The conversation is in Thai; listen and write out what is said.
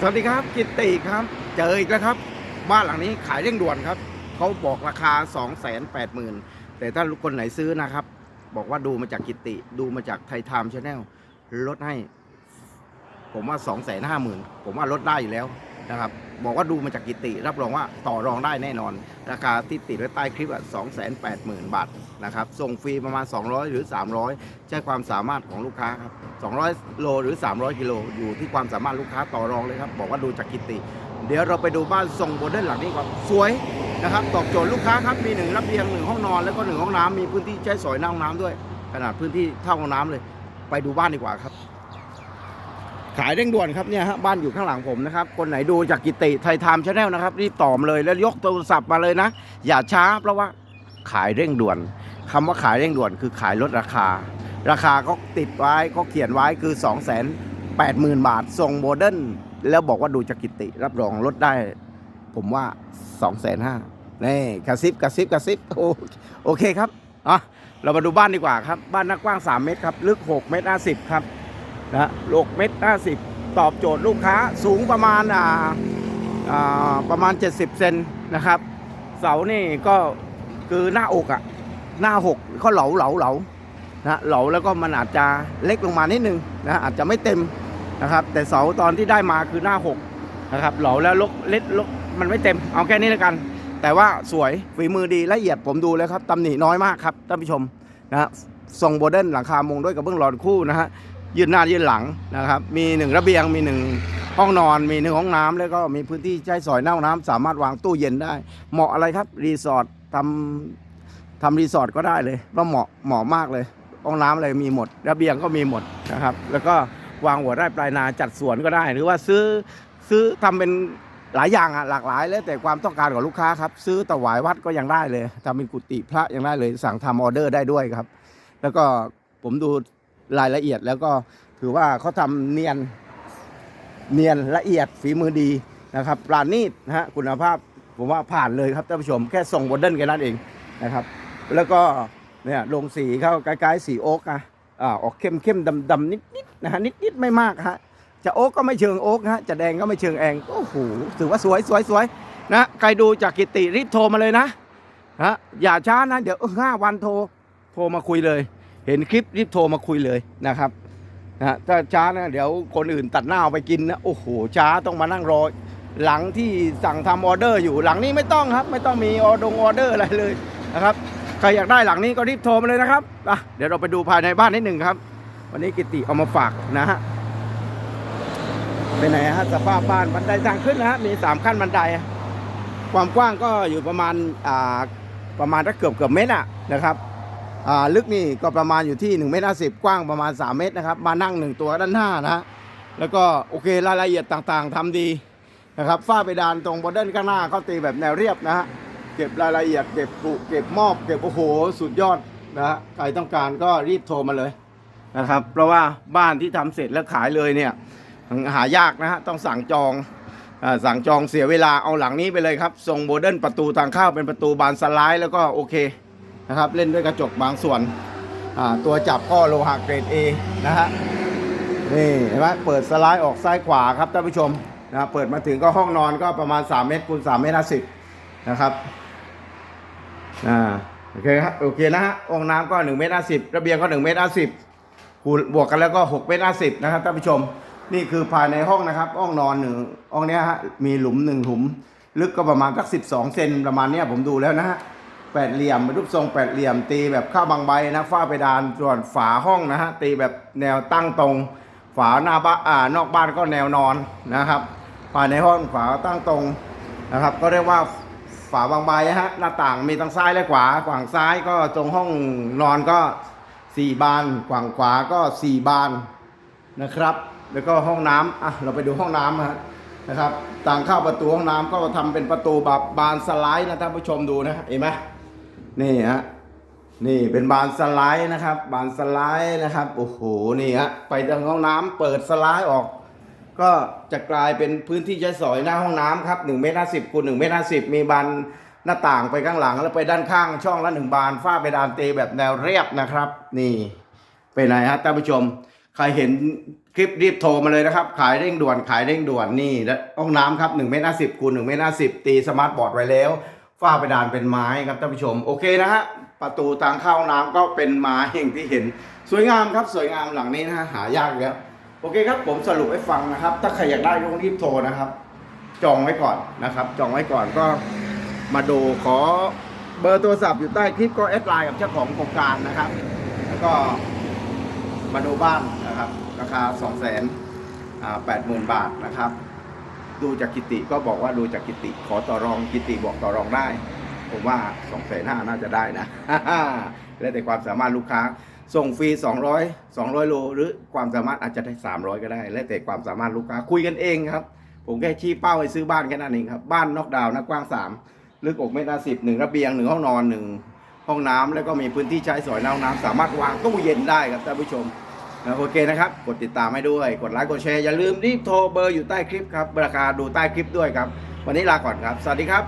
สวัสดีครับกิตติครับ เจออีกแล้วครับ บ้านหลังนี้ขายเร่งด่วนครับเขาบอกราคา 2 8 0 0 0 0 แต่ถ้าคนไหนซื้อนะครับ บอกว่าดูมาจากกิตติ ดูมาจากไทยไทม์ชาแนลลดให้ ผมว่า2 5 0 0 0 0ผมว่าลดได้อยู่แล้วนะครับบอกว่าดูมาจากกิตติ รับรองว่าต่อรองได้แน่นอน ราคาที่ติดไว้ใต้คลิปอะ2 8 0 0 0 0บาทนะครับส่งฟรีประมาณ 200 หรือ 300 ใช้ความสามารถของลูกค้าครับ200 โลหรือ 300 กิโลอยู่ที่ความสามารถลูกค้าต่อรองเลยครับ บอกว่าดูจากกิตติเดี๋ยวเราไปดูบ้านทรงโมเดิร์นหลังนี้ก่อนสวยนะครับตอบโจทย์ลูกค้าครับมีหนึ่งระเบียงหนึ่งห้องนอนแล้วก็หนึ่งห้องน้ำมีพื้นที่ใช้สอยน้าห้องน้ำด้วย ขนาดพื้นที่เท่าห้องน้ำเลย ไปดูบ้านดีกว่าครับ ขายเร่งด่วนครับเนี่ยฮะบ้านอยู่ข้างหลังผมนะครับคนไหนดูจากกิติไทยไทม์ชาแนลนะครับรีบตอมเลยแล้วยกโทรศัพท์มาเลยนะ อย่าช้าเพราะว่าขายเร่งด่วนคำว่าขายเร่งด่วนคือขายลดราคา ราคาเขาติดไว้เขาเขียนไว้คือ 2 8 0 0 0 0 บาททรงโมเดิร์นแล้วบอกว่าดูจากกิติรับรองลดได้ ผมว่า 2 5 0 0 0 0นี่กระซิบกระซิบกระซิบโอโอเคครับอะเรามาดูบ้านดีกว่าครับ บ้านหน้ากว้าง 3 เมตรครับลึก 6 เมตร50ครับ นะ6เมตร50ตอบโจทย์ลูกค้าสูงประมาณอ่าอ่าประมาณ 70 เซนนะครับ เสานี่ก็คือหน้าอกอะหน้าหกเขาเหลาเหลาเหลานะเหลาแล้วก็มันอาจจะเล็กลงมานิดนึงนะอาจจะไม่เต็มนะครับ แต่เสาตอนที่ได้มาคือหน้าหกนะครับเหลาแล้วลกเล็ดลกมันไม่เต็มเอาแค่นี้แล้วกัน แต่ว่าสวยฝีมือดีละเอียดผมดูแล้วครับตำหนิน้อยมากครับท่านผู้ชมนะฮะทรงโบเดนหลังคามงด้วยกับเบื้องหลอดคู่นะฮะ ยืนหน้ายืนหลังนะครับ มีหนึ่งระเบียงมีหนึ่งห้องนอนมีหนึ่งห้องน้ำแล้วก็มีพื้นที่ใช้สอยหน้าห้องน้ำสามารถวางตู้เย็นได้ เหมาะอะไรครับรีสอร์ททำทำรีสอร์ทก็ได้เลยว่าเหมาะเหมาะมากเลยห้องน้ำอะไรมีหมด ระเบียงก็มีหมดนะครับ แล้วก็วางหัวไร่ปลายนาจัดสวนก็ได้ หรือว่าซื้อซื้อทำเป็นหลายอย่างอะหลากหลาย แล้วแต่ความต้องการของลูกค้าครับ ซื้อถวายวัดก็ยังได้เลยทำเป็นกุฏิพระยังได้เลยสั่งทำออเดอร์ได้ด้วยครับ แล้วก็ผมดู รายละเอียดแล้วก็ถือว่าเขาทำเนียนเนียนละเอียดฝีมือดีนะครับปราณีตนะฮะคุณภาพผมว่าผ่านเลยครับท่านผู้ชมแค่ส่งโมเดิร์นแค่นั้นเองนะครับ แล้วก็เนี่ยลงสีเข้าใกล้ๆสีโอ๊กนะอ่าออกเข้มเข้มดำดำนิดนิดๆนะฮะนิดนิดๆไม่มากฮะจะโอ๊กก็ไม่เชิงโอ๊กฮะจะแดงก็ไม่เชิงแองโอ้โหถือว่าสวยสวยสวยนะใครดูจากกิติรีบโทรมาเลยนะนะอย่าช้านะ เดี๋ยวห้าวันโทรโทรมาคุยเลย เห็นคลิปรีบโทรมาคุยเลยนะครับนะถ้าช้านะเดี๋ยวคนอื่นตัดหน้าเอาไปกินนะโอ้โหช้าต้องมานั่งรอ หลังที่สั่งทำออเดอร์อยู่หลังนี้ไม่ต้องครับ ไม่ต้องมีออดงออเดอร์อะไรเลยนะครับใครอยากได้หลังนี้ก็รีบโทรมาเลยนะครับอะเดี๋ยวเราไปดูภายในบ้านนิดหนึ่งครับ วันนี้กิติเอามาฝากนะฮะเป็นไหนฮะสภาพบ้านบันไดทางขึ้นนะฮะมีสามขั้นบันได ความกว้างก็อยู่ประมาณอ่าประมาณถ้าเกือบเกือบเมตรอะนะครับ ลึกนี่ก็ประมาณอยู่ที่1เมตรสิกว้างประมาณ 3 เมตรนะครับ มานั่งหนึ่งตัวด้านหน้านะ แล้วก็โอเครายละเอียดต่างๆทำดีนะครับฝ้าเพดานตรงบอดเดิลข้างหน้าเขาตีแบบแนวเรียบนะฮะเก็บรายละเอียดเก็บปลูกเก็บมอบเก็บโอ้โหสุดยอดนะฮะใครต้องการก็รีบโทรมาเลยนะครับ เพราะว่าบ้านที่ทำเสร็จแล้วขายเลยเนี่ยหายากนะฮะต้องสั่งจองอาสั่งจองเสียเวลาเอาหลังนี้ไปเลยครับทรงโมเดิร์นประตูทางเข้าเป็นประตูบานสไลด์แล้วก็โอเค นะครับ เล่นด้วยกระจกบางส่วน ตัวจับก็โลหะเกรด A นะฮะนี่เห็นไหมเปิดสไลด์ออกซ้ายขวาครับท่านผู้ชมนะเปิดมาถึงก็ห้องนอนก็ประมาณ 3 เมตรคูณ3เมตร50นะครับอ่าโอเคครับโอเคนะฮะองน้ำก็1เมตร50ระเบียงก็1เมตร50คูณบวกกันแล้วก็6เมตร50นะครับท่านผู้ชมนี่คือภายในห้องนะครับ ห้องนอนหนึ่งห้องนี้ฮะมีหลุมหนึ่งหลุม ลึกก็ประมาณสัก12เซนประมาณเนี้ยผมดูแล้วนะฮะ แปดเหลี่ยมเป็นรูปทรงแปดเหลี่ยม ตีแบบข้าวบางใบนะฝ้าเพดานส่วนฝาห้องนะฮะตีแบบแนวตั้งตรง ฝาหน้าบ้านอ่านอกบ้านก็แนวนอนนะครับภาในห้องฝาตั้งตรงนะครับ ก็เรียกว่าฝาบางใบฮะหน้าต่างมีทั้งซ้ายและขวาฝั่งซ้ายก็ตรงห้องนอนก็สี่บานฝั่งขวาก็สี่บานนะครับ แล้วก็ห้องน้ำอะเราไปดูห้องน้ำนะฮะนะครับ ต่างเข้าประตูห้องน้ำก็ทำเป็นประตูแบบบานสไลด์นะท่านผู้ชมดูนะเห็นไหม นี่ฮะนี่เป็นบานสไลด์นะครับ บานสไลด์นะครับโอ้โหนี่ฮะไปทางห้องน้ำเปิดสไลด์ออก ก็จะกลายเป็นพื้นที่ใช้สอยหน้าห้องน้ำครับ1เมตร50คูณ1เมตร50มีบานหน้าต่างไปข้างหลังแล้วไปด้านข้างช่องละหนึ่งบานฝ้าเพดานเตแบบแนวเรียบนะครับ นี่เป็นไงฮะท่านผู้ชม ใครเห็นคลิปรีบโทรมาเลยนะครับ ขายเร่งด่วนขายเร่งด่วนนี่ห้องน้ำครับ1เมตร50คูณ1เมตร50ตีสมาร์ทบอร์ดไว้แล้ว ฝ้าเพดานเป็นไม้ครับท่านผู้ชมโอเคนะฮะประตูทางเข้าห้องน้ำก็เป็นไม้อย่างที่เห็น สวยงามครับสวยงามหลังนี้นะฮะหายากแล้วโอเคครับผมสรุปให้ฟังนะครับ ถ้าใครอยากได้ต้องรีบโทรนะครับ จองไว้ก่อนนะครับ จองไว้ก่อนก็มาดูขอเบอร์โทรศัพท์อยู่ใต้คลิปก็แอดไลน์กับเจ้าของโครงการนะครับ แล้วก็มาดูบ้านนะครับ ราคา 2 8 0 0 0 0 บาทนะครับ ดูจากกิติก็บอกว่าดูจากกิติ ขอต่อรองกิติบอกต่อรองได้ ผมว่า2 5 0 0 0น่าจะได้นะแล้วแต่ความสามารถลูกค้า ส่งฟรี 200 200 โล หรือความสามารถอาจจะได้ 300 ก็ได้ แล้วแต่ความสามารถลูกค้าคุยกันเองครับ ผมแค่ชี้เป้าให้ซื้อบ้านแค่นั้นเองครับ บ้านนอกดาวนะกว้าง 3 ลึกอกเมตรสิบหนึ่งระเบียงหนึ่งห้องนอนหนึ่งห้องน้ำแล้วก็มีพื้นที่ใช้สอยในห้องน้ำสามารถวางตู้เย็นได้ครับท่านผู้ชม นะโอเคนะครับ กดติดตามให้ด้วย กดไลค์ กดแชร์ อย่าลืมรีบโทรเบอร์อยู่ใต้คลิปครับ ราคาดูใต้คลิปด้วยครับ วันนี้ลาก่อนครับ สวัสดีครับ